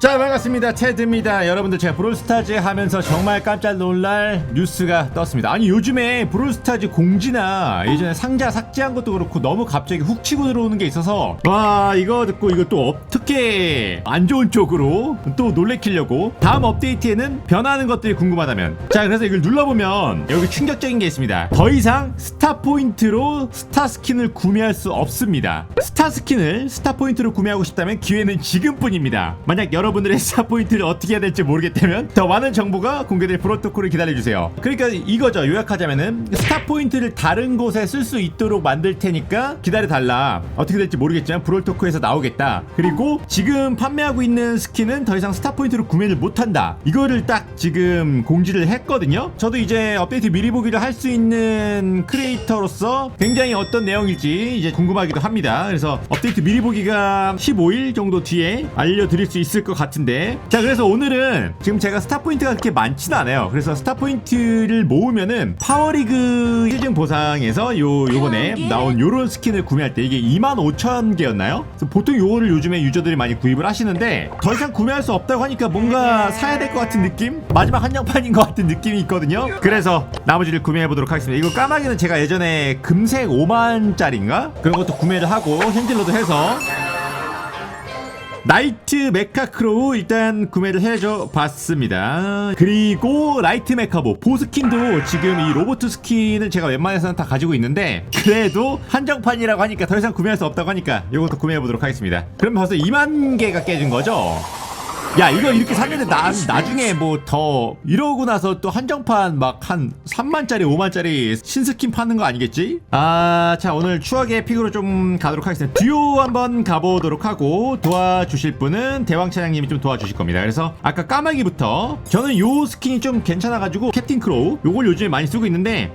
자 반갑습니다. 테드입니다. 여러분들 제가 브롤스타즈 하면서 정말 깜짝 놀랄 뉴스가 떴습니다. 아니 요즘에 브롤스타즈 공지나 예전에 상자 삭제한 것도 그렇고 너무 갑자기 훅 치고 들어오는 게 있어서 와 이거 듣고 이거 또 어떻게 안 좋은 쪽으로 또 놀래키려고 다음 업데이트에는 변하는 것들이 궁금하다면. 자 그래서 이걸 눌러보면 여기 충격적인 게 있습니다. 더 이상 스타 포인트로 스타 스킨을 구매할 수 없습니다. 스타 스킨을 스타 포인트로 구매하고 싶다면 기회는 지금뿐입니다. 만약 여러분 들의 스타 포인트를 어떻게 해야 될지 모르겠다면 더 많은 정보가 공개될 프로토콜을 기다려주세요. 그러니까 이거죠. 요약하자면은 스타 포인트를 다른 곳에 쓸 수 있도록 만들 테니까 기다려달라. 어떻게 될지 모르겠지만 프로토콜에서 나오겠다. 그리고 지금 판매하고 있는 스킨은 더 이상 스타 포인트로 구매를 못한다. 이거를 딱 지금 공지를 했거든요. 저도 이제 업데이트 미리 보기를 할 수 있는 크리에이터로서 굉장히 어떤 내용일지 이제 궁금하기도 합니다. 그래서 업데이트 미리 보기가 15일 정도 뒤에 알려드릴 수 있을 것 같은데 자 그래서 오늘은 지금 제가 스타 포인트가 그렇게 많지는 않아요 그래서 스타 포인트를 모으면은 파워리그 1등 보상에서 요 요번에 나온 요런 스킨을 구매할 때 이게 25,000개였나요? 보통 요거를 요즘에 유저들이 많이 구입을 하시는데 더 이상 구매할 수 없다고 하니까 뭔가 사야 될 것 같은 느낌? 마지막 한정판인 것 같은 느낌이 있거든요 그래서 나머지를 구매해 보도록 하겠습니다 이거 까마귀는 제가 예전에 금색 5만짜리인가? 그런 것도 구매를 하고 현질로도 해서 나이트 메카크로우 일단 구매를 해줘 봤습니다. 그리고 라이트 메카보 보스킨도 지금 이 로보트 스킨을 제가 웬만해서는 다 가지고 있는데 그래도 한정판이라고 하니까 더 이상 구매할 수 없다고 하니까 이것도 구매해 보도록 하겠습니다. 그럼 벌써 2만 개가 깨진 거죠? 야 이거 이렇게 샀는데 나, 나중에 뭐 더 이러고 나서 또 한정판 막 한 3만짜리 5만짜리 신스킨 파는 거 아니겠지? 아자 오늘 추억의 픽으로 좀 가도록 하겠습니다 듀오 한번 가보도록 하고 도와주실 분은 대왕 차장님이 좀 도와주실 겁니다 그래서 아까 까마귀부터 저는 요 스킨이 좀 괜찮아가지고 캡틴 크로우 요걸 요즘에 많이 쓰고 있는데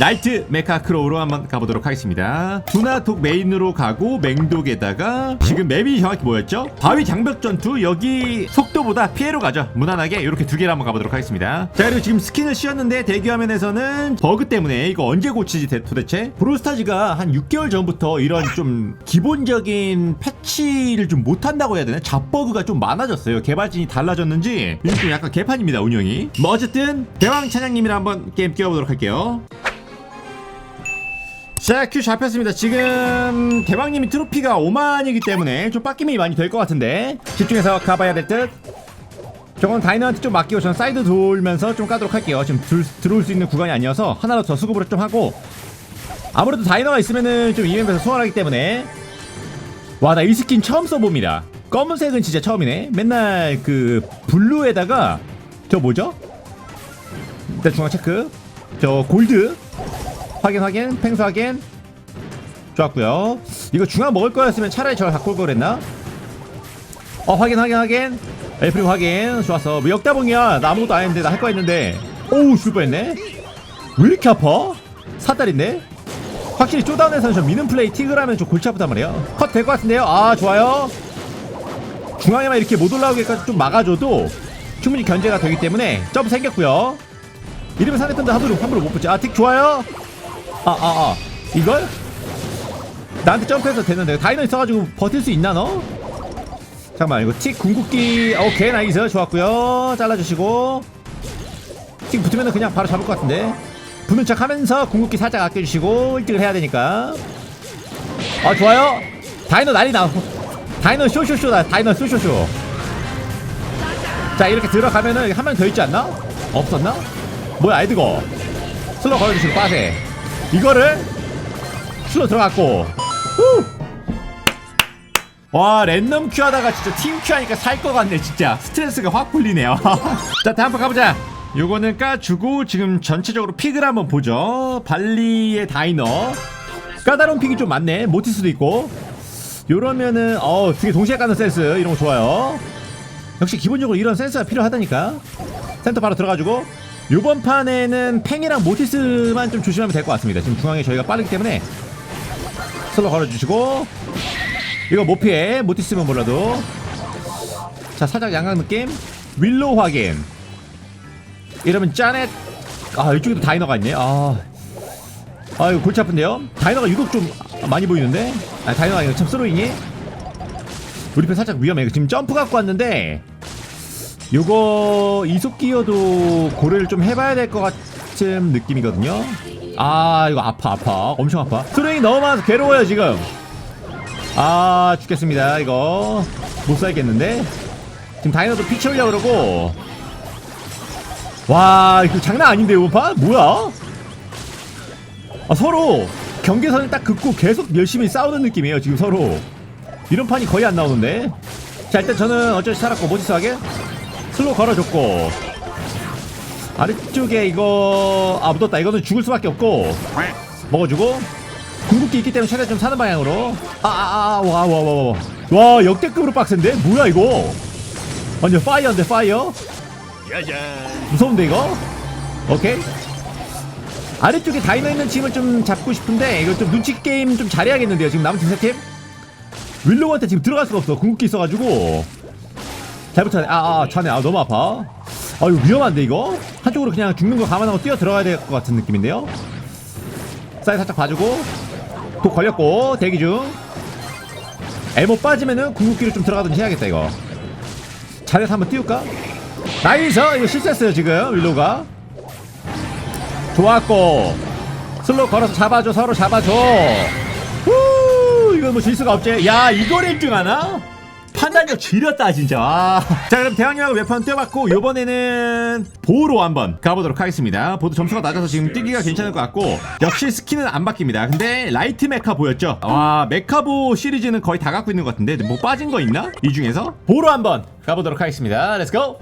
나이트 메카 크로우로 한번 가보도록 하겠습니다. 두나독 메인으로 가고 맹독에다가 지금 맵이 정확히 뭐였죠? 바위 장벽 전투 여기 속도보다 피해로 가죠. 무난하게 이렇게 두 개를 한번 가보도록 하겠습니다. 자 그리고 지금 스킨을 씌웠는데 대기 화면에서는 버그 때문에 이거 언제 고치지 대- 도대체? 브로스타즈가 한 6개월 전부터 이런 좀 기본적인 패치를 좀 못한다고 해야 되나? 잡버그가 좀 많아졌어요. 개발진이 달라졌는지 이게 좀 약간 개판입니다 운영이. 뭐 어쨌든 대왕 찬양님이랑 한번 게임 끼워보도록 할게요. 자, 큐 잡혔습니다. 지금 대왕님이 트로피가 5만이기 때문에 좀 빡김이 많이 될 것 같은데 집중해서 가봐야 될 듯. 저건 다이너한테 좀 맡기고 저는 사이드 돌면서 좀 까도록 할게요. 지금 들, 들어올 수 있는 구간이 아니어서 하나로 더 수급을 좀 하고 아무래도 다이너가 있으면은 좀 이맵에서 수월하기 때문에 와 나 이 스킨 처음 써봅니다. 검은색은 진짜 처음이네. 맨날 그 블루에다가 저 뭐죠? 일단 중앙 체크. 저 골드 확인 확인. 팽수 확인. 좋았고요. 이거 중앙 먹을 거였으면 차라리 저걸 갖고 올 거랬나? 어 확인 확인 확인. 엘프림 확인. 좋았어. 뭐 역다봉이야. 나 아무것도 안 했는데 나 할거 했는데. 오우 죽을 뻔했네. 왜 이렇게 아파? 사달인데? 확실히 쪼다운에서는 좀 미는 플레이 틱을 하면 좀 골치 아프단 말이에요. 컷될 것 같은데요? 아 좋아요. 중앙에만 이렇게 못 올라오게까지 좀 막아줘도 충분히 견제가 되기 때문에 점프 생겼고요. 이러면 상대편도 함부로 함부로 못 붙지 아틱 좋아요 아, 아, 아. 이걸? 나한테 점프해서 되는데. 다이너 있어가지고 버틸 수 있나, 너? 잠깐만, 이거 틱 궁극기. 오케이, 나이스. 좋았고요 잘라주시고. 틱 붙으면 그냥 바로 잡을 것 같은데. 붙는 척 하면서 궁극기 살짝 아껴주시고, 1등을 해야 되니까. 아, 좋아요. 다이너 난리 나. 다이너 쇼쇼쇼다. 다이너 쇼쇼쇼. 자, 이렇게 들어가면은 한 명 더 있지 않나? 없었나? 뭐야, 아이드거. 슬로 걸어주시고, 빠세. 이거를 슬로 들어갔고. 후! 와 랜덤 큐 하다가 진짜 팀 큐 하니까 살 것 같네 진짜. 스트레스가 확 풀리네요. 자 다음 번 가보자. 요거는 까주고 지금 전체적으로 픽을 한번 보죠. 발리의 다이너. 까다로운 픽이 좀 많네. 모티스도 있고. 요러면은 어두개 동시에 까는 센스 이런 거 좋아요. 역시 기본적으로 이런 센스가 필요하다니까. 센터 바로 들어가지고 요번 판에는 팽이랑 모티스만 좀 조심하면 될 것 같습니다. 지금 중앙에 저희가 빠르기 때문에 슬로 걸어주시고 이거 못 피해 모티스면 몰라도. 자 살짝 양각 느낌 윌로우 확인. 이러면 짜넷. 아 이쪽에도 다이너가 있네. 아. 아 이거 골치 아픈데요? 다이너가 유독 좀 많이 보이는데? 아 다이너가 아니라 참 스로잉이. 우리 편 살짝 위험해. 지금 점프 갖고 왔는데 요거 이속 기어도 고려를 좀 해봐야 될 것 같은 느낌이거든요. 아 이거 아파 아파. 엄청 아파. 스트레이 너무 많아서 괴로워요 지금. 아 죽겠습니다 이거. 못 살겠는데? 지금 다이너도 피 채우려고 그러고. 와 이거 장난 아닌데 판? 뭐야? 아 서로 경계선을 딱 긋고 계속 열심히 싸우는 느낌이에요 지금 서로. 이런 판이 거의 안 나오는데? 자 일단 저는 어쩔 수 살았고 모지스하게 슬로우 걸어줬고 아래쪽에 이거 아 묻었다. 이거는 죽을 수밖에 없고 먹어주고 궁극기 있기 때문에 최대한 좀 사는 방향으로. 아아아와와 와 와 와. 역대급으로 빡센데? 뭐야 이거? 완전 파이어인데 파이어? 무서운데 이거? 오케이. 아래쪽에 다이너 있는 팀을 좀 잡고 싶은데 이거 좀 눈치 게임 좀 잘해야겠는데요 지금 남은 팀 세팀? 윌로우한테 지금 들어갈 수가 없어. 궁극기 있어가지고 잘못 차네. 아 아 차네. 아 너무 아파. 아 이거 위험한데 이거? 한쪽으로 그냥 죽는 거 감안하고 뛰어 들어가야 될 것 같은 느낌인데요? 사이 살짝 봐주고. 독 걸렸고 대기 중. 에모 빠지면은 궁극기로 좀 들어가든지 해야겠다 이거. 자리에서 한번 띄울까? 나이스! 이거 실수했어요 지금 윌로우가. 좋았고. 슬로우 걸어서 잡아줘 서로 잡아줘. 후 이거 뭐 질 수가 없지. 야 이걸 1등 하나? 판단력 지렸다 진짜. 와. 자 그럼 대왕님하고 몇판 뛰어봤고 요번에는 보로 한번 가보도록 하겠습니다. 보도 점수가 낮아서 지금 뛰기가 괜찮을 것 같고 역시 스킨은 안 바뀝니다. 근데 라이트 메카 보였죠? 와 메카보 시리즈는 거의 다 갖고 있는 것 같은데 뭐 빠진 거 있나? 이 중에서? 보로 한번 가보도록 하겠습니다. 렛츠고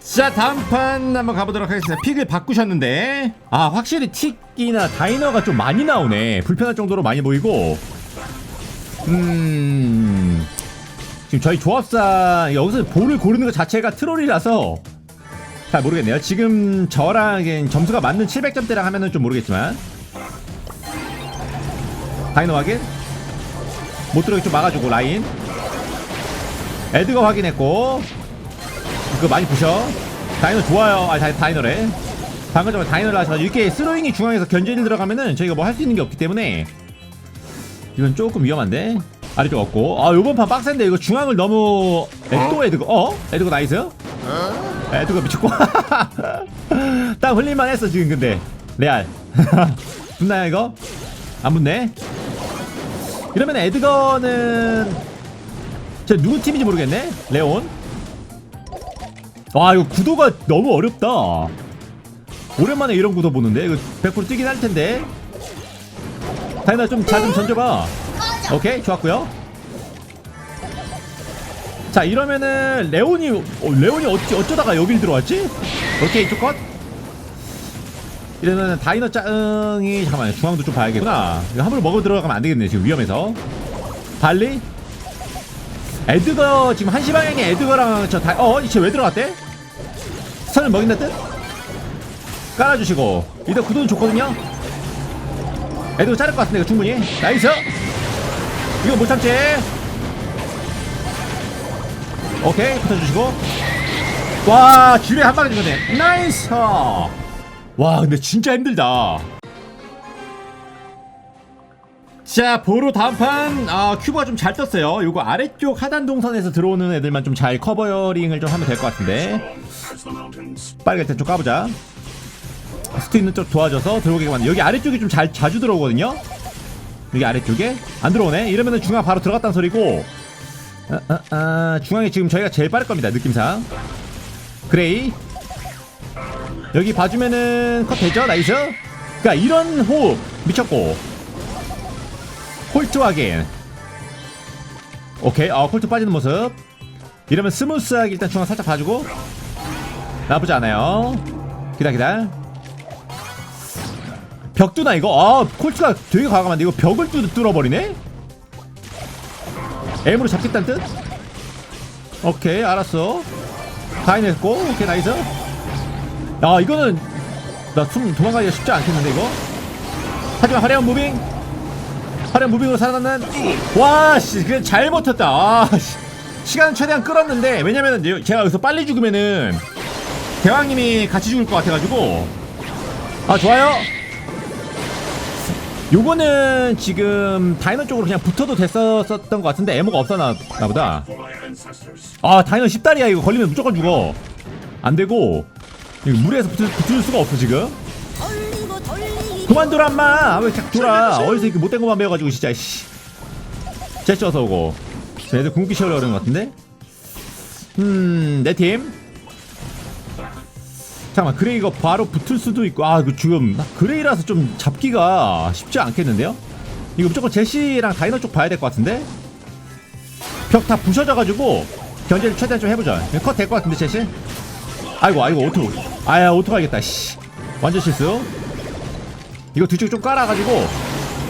자 다음 판 한번 가보도록 하겠습니다. 픽을 바꾸셨는데 아 확실히 틱이나 다이너가 좀 많이 나오네. 불편할 정도로 많이 보이고 음 지금 저희 조합상 여기서 볼을 고르는 것 자체가 트롤이라서 잘 모르겠네요 지금 저랑 점수가 맞는 700점대랑 하면은 좀 모르겠지만 다이너 확인 못 들어오게 좀 막아주고 라인 에드거 확인했고 그거 많이 부셔. 다이너 좋아요. 아, 다이, 다이너래. 방금 전에 다이너를 하셔서 이렇게 스로잉이 중앙에서 견제를 들어가면은 저희가 뭐 할 수 있는 게 없기 때문에 이건 조금 위험한데? 아래쪽 없고. 아 요번 판 빡센데. 이거 중앙을 너무 에, 또 에드거 어? 에드거 나이스? 에드거 미쳤고. 딱 흘릴만 했어 지금 근데. 레알. 붙나요 이거? 안 붙네? 이러면 에드거는 저 누구 팀인지 모르겠네? 레온? 와 이거 구도가 너무 어렵다. 오랜만에 이런 구도 보는데? 이거 100% 뛰긴 할 텐데 다이나 좀잘좀 던져봐. 오케이 좋았고요. 자 이러면은 레온이 어, 레온이 어찌 어쩌다가 여길 들어왔지? 오케이 이쪽 컷. 이러면은 다이너 짱이 잠깐만요. 중앙도 좀 봐야겠구나. 이거 함부로 먹어 들어가면 안 되겠네 지금 위험해서. 발리? 에드거 지금 한시 방향에 에드거랑 저 다, 어, 이쟤 왜 들어갔대? 선을 먹인다 뜻? 깔아주시고. 이거 구도는 좋거든요. 에드거 자를 것 같은데 충분히 나이스. 이거 못 참지. 오케이 붙어주시고 와 쥐레 한 방에 죽었네. 나이스. 와 근데 진짜 힘들다. 자 보로 다음 판 아, 큐브가 좀 잘 떴어요 요거 아래쪽 하단 동선에서 들어오는 애들만 좀 잘 커버링을 좀 하면 될 것 같은데 빨리 일단 좀 까보자 스트 있는 쪽 도와줘서 들어오게 만들 여기 아래쪽이 좀 잘 자주 들어오거든요? 여기 아래쪽에? 안 들어오네? 이러면은 중앙 바로 들어갔다는 소리고 아, 아, 아, 중앙에 지금 저희가 제일 빠를 겁니다 느낌상. 그레이. 여기 봐주면은 컷 되죠? 나이스. 그니까 이런 호흡 미쳤고. 콜트 확인. 오케이. 아 콜트 빠지는 모습. 이러면 스무스하게 일단 중앙 살짝 봐주고. 나쁘지 않아요. 기다 기다 벽두나 이거? 아 콜트가 되게 과감한데 이거 벽을 뚫, 뚫어버리네? M으로 잡겠다는 뜻? 오케이 알았어. 다 해냈고 오케이 나이스. 야 이거는 나 숨 도망가기가 쉽지 않겠는데 이거? 하지만 화려한 무빙. 화려한 무빙으로 살아남는. 와씨 그냥 잘 버텼다. 아, 씨. 시간 최대한 끌었는데 왜냐면은 제가 여기서 빨리 죽으면은 대왕님이 같이 죽을 것 같아가지고. 아 좋아요 요거는 지금 다이너 쪽으로 그냥 붙어도 됐었던 것 같은데 에모가 없었나 보다. 아 다이너 10달이야. 이거 걸리면 무조건 죽어. 안되고. 무리해서 붙을, 붙을 수가 없어 지금. 돌리기 그만둬라 인마. 왜 자꾸 돌아. 어디서 이렇게 못된 것만 배워가지고 진짜 씨. 제시 어서 오고. 쟤네들 궁극기 시험을 그러는 것 같은데? 음내팀 잠깐만 그레이 이거 바로 붙을 수도 있고 아 이거 지금 그레이라서 좀 잡기가 쉽지 않겠는데요? 이거 무조건 제시랑 다이너 쪽 봐야 될 것 같은데? 벽 다 부셔져가지고 견제를 최대한 좀 해보자. 컷 될 것 같은데 제시? 아이고 아이고 오토. 아야 오토 가야겠다 씨. 완전 실수. 이거 뒤쪽 좀 깔아가지고.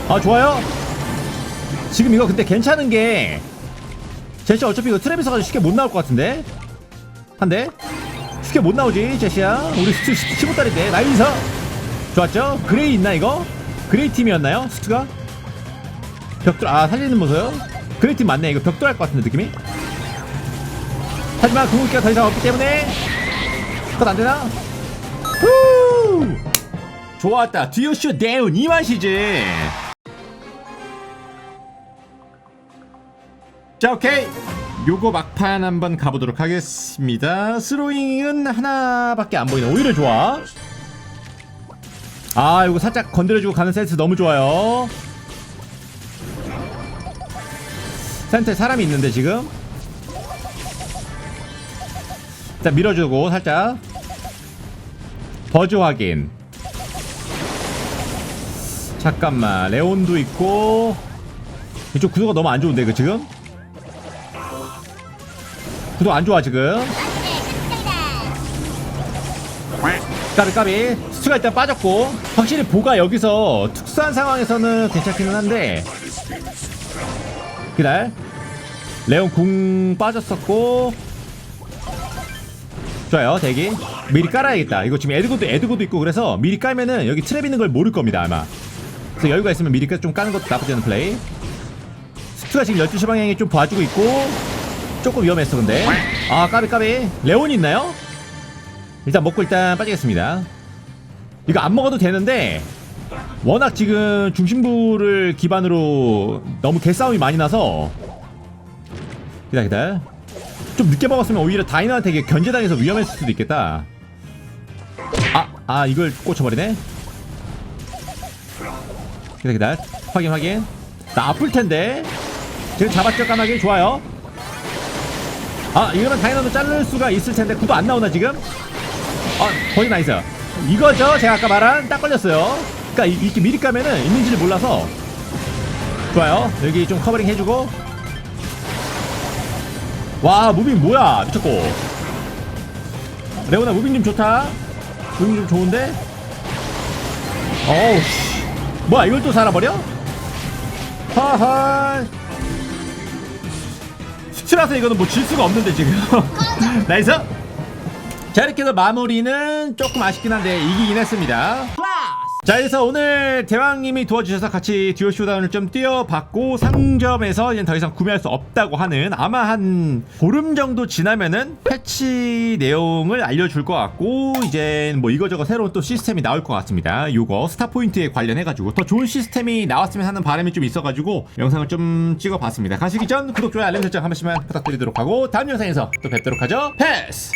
아 좋아요. 지금 이거 근데 괜찮은 게 제시 어차피 이거 트랩에서 가지고 쉽게 못 나올 것 같은데? 한대 쉽게 못 나오지 제시야? 우리 스트 15달인데. 나이스 좋았죠? 그레이 있나 이거? 그레이 팀이었나요? 스트가? 벽돌 아 살리는 모습. 그레이 팀 맞네. 이거 벽돌 할 것 같은데 느낌이? 하지만 궁극기가 더 이상 없기 때문에 그것 안되나? 후! 좋았다. 듀오쇼 대운. 이 맛이지 자 오케이. 요거 막판 한번 가보도록 하겠습니다. 스로잉은 하나밖에 안 보이네. 오히려 좋아. 아 요거 살짝 건드려주고 가는 센스 너무 좋아요. 센터에 사람이 있는데 지금? 일단 밀어주고 살짝. 버즈 확인. 잠깐만 레온도 있고. 이쪽 구도가 너무 안 좋은데 그 지금 구도 안 좋아 지금? 까비 까비. 수가 일단 빠졌고 확실히 보가 여기서 특수한 상황에서는 괜찮기는 한데. 그날 레온 궁 빠졌었고. 좋아요 대기. 미리 깔아야겠다. 이거 지금 에드고도 에드고도 있고 그래서 미리 깔면은 여기 트랩 있는 걸 모를 겁니다 아마. 그래서 여유가 있으면 미리 좀 까는 것도 나쁘지 않은 플레이. 스투가 지금 12시 방향에 좀 봐주고 있고 조금 위험했어 근데. 아 까비 까비. 레온이 있나요? 일단 먹고 일단 빠지겠습니다. 이거 안 먹어도 되는데 워낙 지금 중심부를 기반으로 너무 개싸움이 많이 나서 기다 기다 좀 늦게 먹었으면 오히려 다이너한테 견제당해서 위험했을 수도 있겠다. 아, 아 이걸 꽂혀버리네. 기다 기다 확인 확인. 나 아플 텐데. 지금 잡았죠 까마귀? 좋아요 아 이러면 다이너도 자를 수가 있을 텐데 구도 안 나오나 지금? 아 거기 나이스 이거죠? 제가 아까 말한 딱 걸렸어요. 그니까 이렇게 미리 까면은 있는지를 몰라서. 좋아요. 여기 좀 커버링 해주고. 와 무빙 뭐야? 미쳤고. 레오나 무빙 좀 좋다. 무빙 좀 좋은데? 어우 씨. 뭐야 이걸 또 살아버려? 하하 수치라서 이거는 뭐 질 수가 없는데 지금. 나이스. 자 이렇게 해서 마무리는 조금 아쉽긴 한데 이기긴 했습니다 자 그래서 오늘 대왕님이 도와주셔서 같이 듀오 쇼다운을 좀 뛰어봤고 상점에서 이제 더 이상 구매할 수 없다고 하는 아마 한 보름 정도 지나면은 패치 내용을 알려줄 것 같고 이제 뭐 이거저거 새로운 또 시스템이 나올 것 같습니다. 요거 스타포인트에 관련해가지고 더 좋은 시스템이 나왔으면 하는 바람이 좀 있어가지고 영상을 좀 찍어봤습니다. 가시기 전 구독, 좋아요, 알림 설정 한 번씩만 부탁드리도록 하고 다음 영상에서 또 뵙도록 하죠. 패스